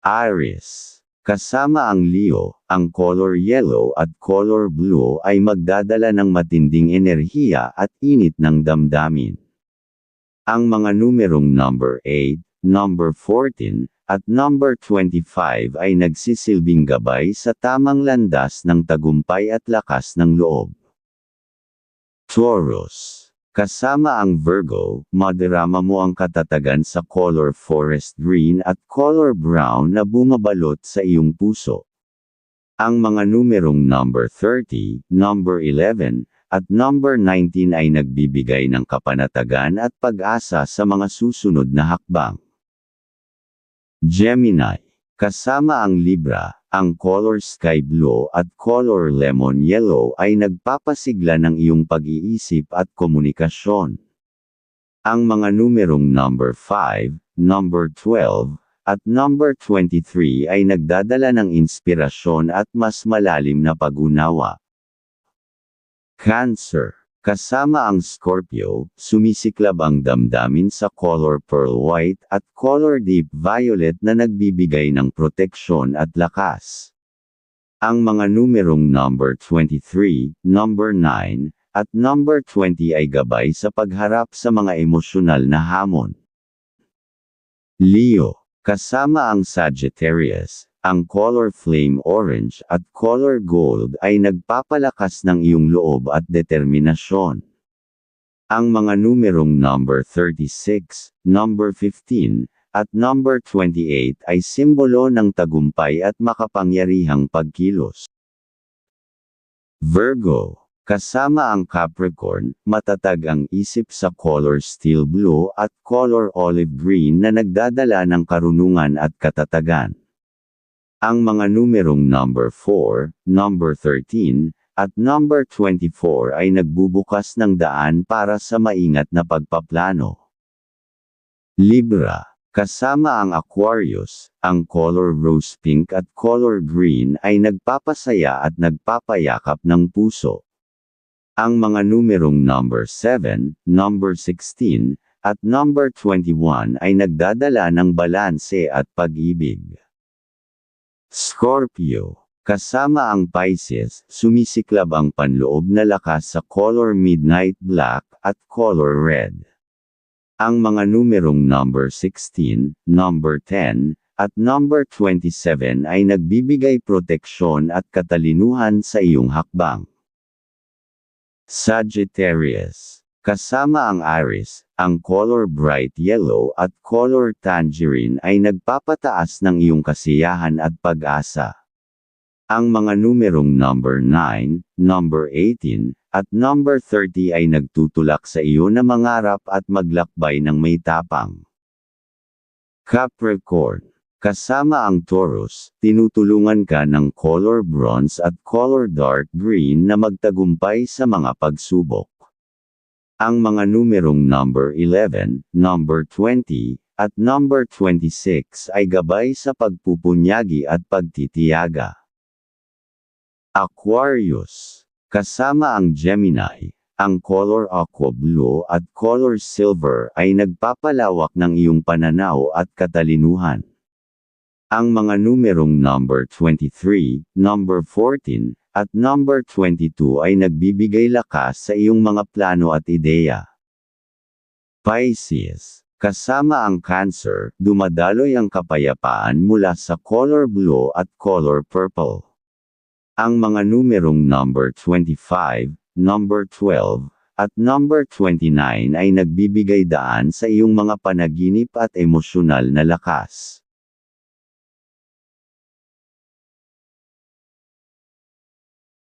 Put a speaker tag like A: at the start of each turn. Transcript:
A: Aries. Kasama ang Leo, ang color yellow at color blue ay magdadala ng matinding enerhiya at init ng damdamin. Ang mga numerong number 8, number 14, at number 25 ay nagsisilbing gabay sa tamang landas ng tagumpay at lakas ng loob. Taurus. Kasama ang Virgo, madarama mo ang katatagan sa color forest green at color brown na bumabalot sa iyong puso. Ang mga numerong number 30, number 11, at number 19 ay nagbibigay ng kapanatagan at pag-asa sa mga susunod na hakbang. Gemini. Kasama ang Libra, ang color sky blue at color lemon yellow ay nagpapasigla ng iyong pag-iisip at komunikasyon. Ang mga numerong number 5, number 12, at number 23 ay nagdadala ng inspirasyon at mas malalim na pag-unawa. Cancer. Kasama ang Scorpio, sumisiklab ang damdamin sa color pearl white at color deep violet na nagbibigay ng proteksyon at lakas. Ang mga numerong number 23, number 9, at number 20 ay gabay sa pagharap sa mga emosyonal na hamon. Leo, kasama ang Sagittarius, ang color flame orange at color gold ay nagpapalakas ng iyong loob at determinasyon. Ang mga numerong number 36, number 15, at number 28 ay simbolo ng tagumpay at makapangyarihang pagkilos. Virgo Kasama ang Capricorn, matatag ang isip sa color steel blue at color olive green na nagdadala ng karunungan at katatagan. Ang mga numerong number 4, number 13, at number 24 ay nagbubukas ng daan para sa maingat na pagpaplano. Libra Kasama ang Aquarius, ang color rose pink at color green ay nagpapasaya at nagpapayakap ng puso. Ang mga numerong number 7, number 16, at number 21 ay nagdadala ng balanse at pag-ibig. Scorpio. Kasama ang Pisces, sumisiklab ang panloob na lakas sa color midnight black at color red. Ang mga numerong number 16, number 10, at number 27 ay nagbibigay proteksyon at katalinuhan sa iyong hakbang. Sagittarius. Kasama ang iris, ang color bright yellow at color tangerine ay nagpapataas ng iyong kasiyahan at pag-asa. Ang mga numerong number 9, number 18, at number 30 ay nagtutulak sa iyo na mangarap at maglakbay ng may tapang. Capricorn. Kasama ang Taurus, tinutulungan ka ng color bronze at color dark green na magtagumpay sa mga pagsubok. Ang mga numerong number 11, number 20, at number 26 ay gabay sa pagpupunyagi at pagtitiyaga. Aquarius. Kasama ang Gemini, ang color aqua blue at color silver ay nagpapalawak ng iyong pananaw at katalinuhan. Ang mga numerong number 23, number 14, at number 22 ay nagbibigay lakas sa iyong mga plano at ideya. Pisces. Kasama ang Cancer, dumadaloy ang kapayapaan mula sa color blue at color purple. Ang mga numerong number 25, number 12, at number 29 ay nagbibigay daan sa iyong mga panaginip at emosyonal na lakas.